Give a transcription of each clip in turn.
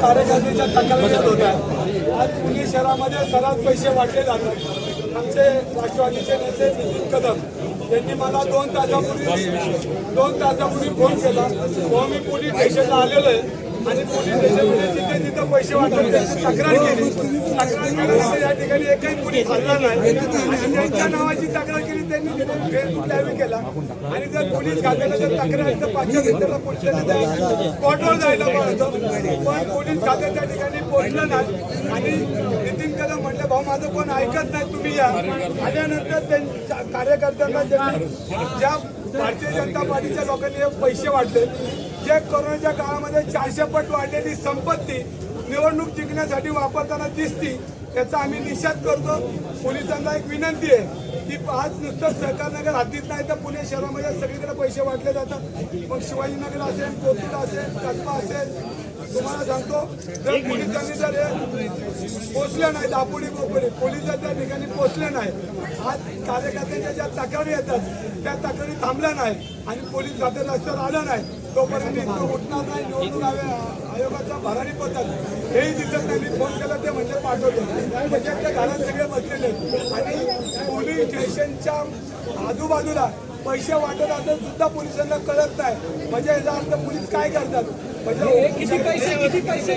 कार्यकर्त्यांच्या तक्रारी येत होत्या. आज पुणे शहरामध्ये सर्वात पैसे वाटले जातात. आमचे राष्ट्रवादीचे नेते नितीन कदम यांनी मला दोन तासापूर्वी दोन तासापूर्वी फोन केला. तेव्हा मी पोलीस स्टेशनला आलेलो आहे आणि पोलीस स्टेशनमध्ये जिथे जिथे पैसे वाटत तक्रार केली. तक्रार केल्यानंतर या ठिकाणी एकही पोलीस नाही. त्यांच्या नावाची तक्रार केली त्यांनी तिथे केला. आणि जर पोलीस खात्याला जर तक्रार तर पाचशे मिनिटाला पोलिसांनी जायला पाहिजे. पण पोलीस खात्या त्या ठिकाणी पोहोचलं नाही. आणि नितीन कदम म्हटलं भाऊ माझं कोण ऐकत नाही तुम्ही या. आल्यानंतर त्यांच्या कार्यकर्त्यांना त्यांनी ज्या भारतीय जनता पार्टीच्या लोकांनी पैसे वाटले जे कोरोनाच्या काळामध्ये चारशे पट वाढलेली संपत्ती निवडणूक जिंकण्यासाठी वापरताना दिसती त्याचा आम्ही निषेध करतो. पोलिसांना एक विनंती आहे की आज नुसतं सहकारनगर हद्दीत नाही तर पुणे शहरामध्ये सगळीकडे पैसे वाटले जातात. मग शिवाजीनगर असेल कोथरूड असेल कसबा असेल तुम्हाला सांगतो जर पोलिसांनी जर पोचले नाही दापोडी बोपोडी पोलीस जर त्या ठिकाणी पोचले नाही. आज कार्यकर्त्यांच्या ज्या तक्रारी येतात त्या तक्रारी थांबल्या नाही आणि पोलीस खाते रस्त्यावर आलं नाही. तोपर्यंत उठणार नाही निवडणूक आयो- आयोगाचा भरारी पडतात हेही दिसत नाही. मी फोन केला ते म्हणजे त्या घरात सगळे बसलेले. आणि पोलीस स्टेशनच्या आजूबाजूला पैसे वाटत असेल सुद्धा पोलिसांना कळत नाही. म्हणजे याचा अर्थ पोलीस काय करतात? म्हणजे किती पैसे किती पैसे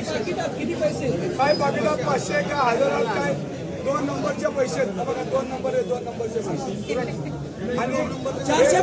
किती पैसे? काय पाकिटात पाचशे का हजारात काय? दोन नंबरचे पैसे आहेत. बघा दोन नंबर आहे दोन नंबरचे पैसे. आणि चारशे